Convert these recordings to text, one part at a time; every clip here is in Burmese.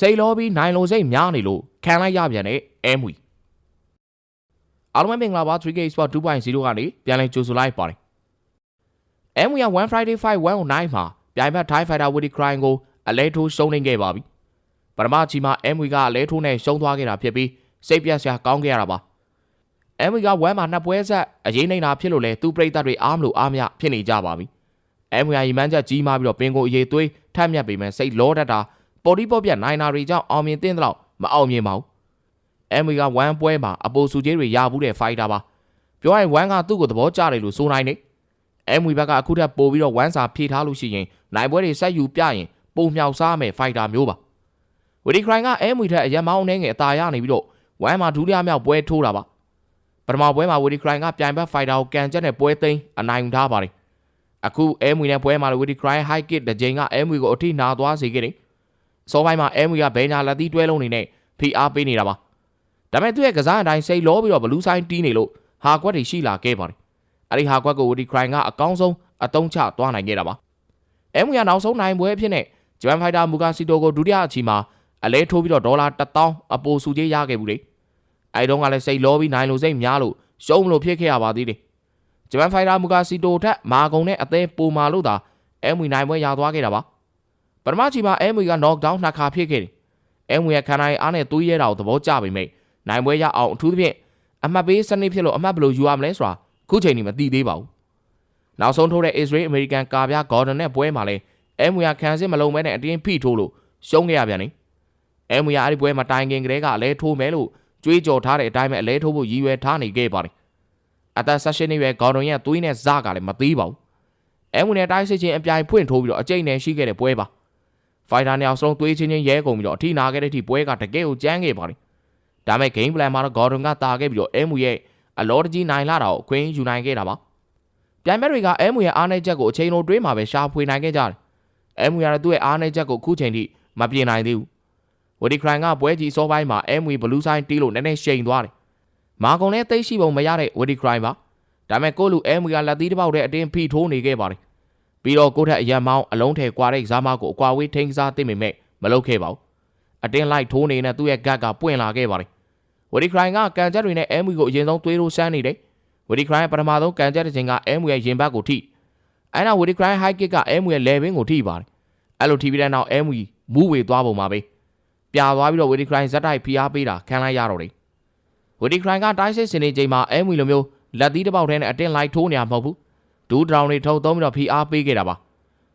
စိတ်လောပြီးနိုင်လုံစိတ်များနေလို့ခံလိုက်ရပြန်တဲ့အဲမွီအားလုံးပဲမင်္ဂလာပါ 3K Sport 2.0ကနေပြန်လည်ကြိုဆိုလိုက်ပါတယ်အဲမွီက1 Friday Fight 109မှာပြိုင်ဘက် Thai Fighter Woody Cry ကိုအလဲထိုးရှုံးနေခဲ့ပါပြီပထမချီမှာအဲမွီကအလဲထိုးနဲ့ရှုံးသွားခဲ့တာဖြစ်ပြီးစိတ်ပြတ်စရာကောင်းခဲ့ရတာပါအဲမွီက1မှာနှစ်ပွဲဆက်အရေးနေတာဖြစ်လို့လဲသူပြိတ္တတွေအားမလို့အားမရဖြစ်နေကြပါပြီအဲမွီကရီမန်းချက်ကြီးမားပြီးတော့ပင်ကိုအရေးသွေးထက်မြက်ပေမဲ့စိတ်လောတတ်တာ ပေါ်ဒီပေါ်ပြတ်နိုင်နာတွေကြောင့်အောင်မြင်တဲ့တော့မအောင်မြင်ပါဘူး။အမ်ဝီက1ပွဲမှာအပိုစုကြီးတွေရဘူးတဲ့ဖိုက်တာပါ။ပြောရရင်1ကသူ့ကိုသဘောကျတယ်လို့ဆိုနိုင်တယ်။အမ်ဝီဘက်ကအခုထပ်ပို့ပြီးတော့1စာဖြည့်ထားလို့ရှိရင်နိုင်ပွဲတွေဆက်ယူပြရင်ပုံမြောက်စားမယ်ဖိုက်တာမျိုးပါ။ဝီဒီခရိုင်ကအမ်ဝီထက်အရက်မောင်းနေငယ်အသာရနေပြီးတော့1မှာဒုတိယမြောက်ပွဲထိုးတာပါ။ပထမပွဲမှာဝီဒီခရိုင်ကပြိုင်ဘက်ဖိုက်တာကိုကန်ချက်နဲ့ပွဲသိမ်းအနိုင်ယူထားပါတယ်။အခုအမ်ဝီနဲ့ပွဲမှာဝီဒီခရိုင်ဟိုက်ကစ်တစ်ချိန်ကအမ်ဝီကိုအထိနာသွားစေခဲ့တယ်။ စောပိုင်းမှာအဲမွေကဘဲညာလက်သီးတွဲလုံးနေနဲ့ဖိအားပေးနေတာပါဒါပေမဲ့သူ့ရဲ့ကစားအတိုင်းစိတ်လောပြီးတော့ဘလူးဆိုင်တီးနေလို့ဟာကွက်တွေရှိလာခဲ့ပါတယ်အဲ့ဒီဟာကွက်ကိုဝီဒီခရိုင်ကအကောင်းဆုံးအတုံးချသွားနိုင်ခဲ့တာပါအဲမွေကနောက်ဆုံးနိုင်ပွဲအဖြစ်နဲ့ဂျပန်ဖိုက်တာမူကာစီတိုကိုဒုတိယအချီမှာအလဲထိုးပြီးတော့ဒေါ်လာ1000အပိုစုကြီးရခဲ့ဘူးလေအဲဒီတော့ကလည်းစိတ်လောပြီးနိုင်လို့စိတ်များလို့ရှုံးမလို့ဖြစ်ခဲ့ရပါသေးတယ်ဂျပန်ဖိုက်တာမူကာစီတိုထက်မာကုံနဲ့အသေးပိုမာလို့သာအဲမွေနိုင်ပွဲရသွားခဲ့တာပါ ပထမချီမှာအဲမွေက knock down နှစ်ခါဖြစ်ခဲ့တယ်။အဲမွေရဲ့ခန္ဓာရဲ့အားနဲ့သွေးရဲတာကိုသဘောကျပေမဲ့နိုင်ပွဲရအောင်အထူးသဖြင့်အမှတ်ပေးစနစ်ဖြစ်လို့အမှတ်ဘယ်လိုယူရမလဲဆိုတာခုချိန်นี้မသိသေးပါဘူး။နောက်ဆုံးထိုးတဲ့ Israel American ကာပြား Gordon နဲ့ပွဲမှာလဲအဲမွေကခံစစ်မလုံးမဲနဲ့အတင်းဖိထိုးလို့ရှုံးခဲ့ရပြန်တယ်။အဲမွေကအဲ့ဒီပွဲမှာတိုင်ကင်ကလေးကအလဲထိုးမယ်လို့ကြွေးကြော်ထားတဲ့အတိုင်းပဲအလဲထိုးဖို့ရည်ရွယ်ထားနေခဲ့ပါတယ်။အသက်16နှစ်ရွယ် Gordon ရဲ့သွေးနဲ့ဇကလည်းမသေးပါဘူး။အဲမွေနဲ့တိုင်းစစ်ချင်းအပြိုင်ဖွင့်ထိုးပြီးတော့အကျိတ်နဲ့ရှိခဲ့တဲ့ပွဲပါ။ ဖိုင်တာနှစ်ယောက်စလုံးသွေးချင်းချင်းရဲကုန်ပြီးတော့အထိနာခဲ့တဲ့အထိပွဲကတကယ်ကိုကြမ်းခဲ့ပါတယ်။ဒါပေမဲ့ game plan မှာတော့ Gordon ကတာခဲ့ပြီးတော့ MU ရဲ့အလောတကြီးနိုင်လာတာကိုအခွင့်ယူနိုင်ခဲ့တာပါ။ပြိုင်ဘက်တွေက MU ရဲ့အားနည်းချက်ကိုအချိန်လုံးတွေးမှာပဲရှာဖွေနိုင်ခဲ့ကြတယ်။ MU ရတဲ့သူ့ရဲ့အားနည်းချက်ကိုအခုချိန်ထိမပြင်နိုင်သေးဘူး။ဝဒီခရိုင်ကပွဲကြီးစောပိုင်းမှာ MU Blue Sign တီးလို့နည်းနည်းရှိန်သွားတယ်။မာကုံနဲ့သိရှိပုံမရတဲ့ဝဒီခရိုင်ပါ။ဒါပေမဲ့ကိုလူ MU ကလက်သီးတစ်ပေါက်တည်းအတင်းဖိထိုးနေခဲ့ပါတယ်။ ပြီးတော့ကိုထက်အရန်မောင်းအလုံးထဲကွာတဲ့ဇာမကိုအကွာဝေးထိန်းစားသိမိမဲ့မလုပ်ခဲ့ပါဘူးအတင်းလိုက်ထိုးနေတဲ့သူ့ရဲ့ဂတ်ကပွင့်လာခဲ့ပါတယ်ဝဒီခရိုင်ကကန်ချက်တွေနဲ့အဲမွေကိုအရင်ဆုံးသွေးလို့ဆန်းနေတယ်ဝဒီခရိုင်ပထမဆုံးကန်ချက်တစ်ချိန်ကအဲမွေရဲ့ရင်ဘတ်ကိုထိအဲနောက်ဝဒီခရိုင်ဟိုက်ကစ်ကအဲမွေရဲ့လေဘင်းကိုထိပါတယ်အဲ့လိုထိပြီးတဲ့နောက်အဲမွေမူးဝေသွားပုံမှာပဲပြာသွားပြီးတော့ဝဒီခရိုင်ဇက်တိုက်ဖိအားပေးတာခံလိုက်ရတော့တယ်ဝဒီခရိုင်ကတိုင်းစစ်စင်နေချိန်မှာအဲမွေလိုမျိုးလက်သီးတစ်ပေါက်ထဲနဲ့အတင်းလိုက်ထိုးနေရမဟုတ်ဘူး ဒူးဒရောင်တွေထုတ်သုံးပြီးတော့ဖိအားပေးခဲ့တာပါ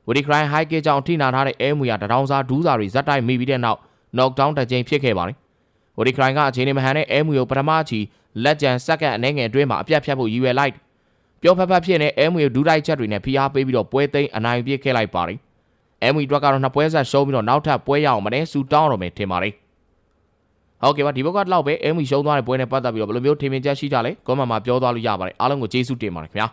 ဝဒီခရိုင်ဟိုက်ကစ်ကြောင့်ထိနာထားတဲ့အဲမွေကတရောင်စားဒူးစာတွေဇက်တိုက်မိပြီးတဲ့နောက် knockdown တစ်ကြိမ်ဖြစ်ခဲ့ပါတယ်ဝဒီခရိုင်ကအချိန်နဲ့မဟန်တဲ့အဲမွေကိုပထမအချီလက်ကျန်စက္ကန့်အနည်းငယ်အတွင်းမှာအပြတ်ဖြတ်ဖို့ရည်ရွယ်လိုက်ပြောဖက်ဖက်ဖြစ်နေအဲမွေကိုဒူးတိုက်ချက်တွေနဲ့ဖိအားပေးပြီးတော့ပွဲသိမ်းအနိုင်ပြစ်ခဲ့လိုက်ပါတယ်အဲမွေတွက်ကတော့နှစ်ပွဲဆက်ရှုံးပြီးတော့နောက်ထပ်ပွဲရအောင်မနေ့စူတောင်းတော့မယ်ထင်ပါတယ်ဟုတ်ကဲ့ပါဒီဘက်ကတော့ပဲအဲမွေရှုံးသွားတဲ့ပွဲနဲ့ပတ်သက်ပြီးတော့ဘယ်လိုမျိုးထင်မြင်ချက်ရှိကြလဲကွန်မန့်မှာပြောသွားလို့ရပါတယ်အားလုံးကိုကျေးဇူးတင်ပါတယ်ခင်ဗျာ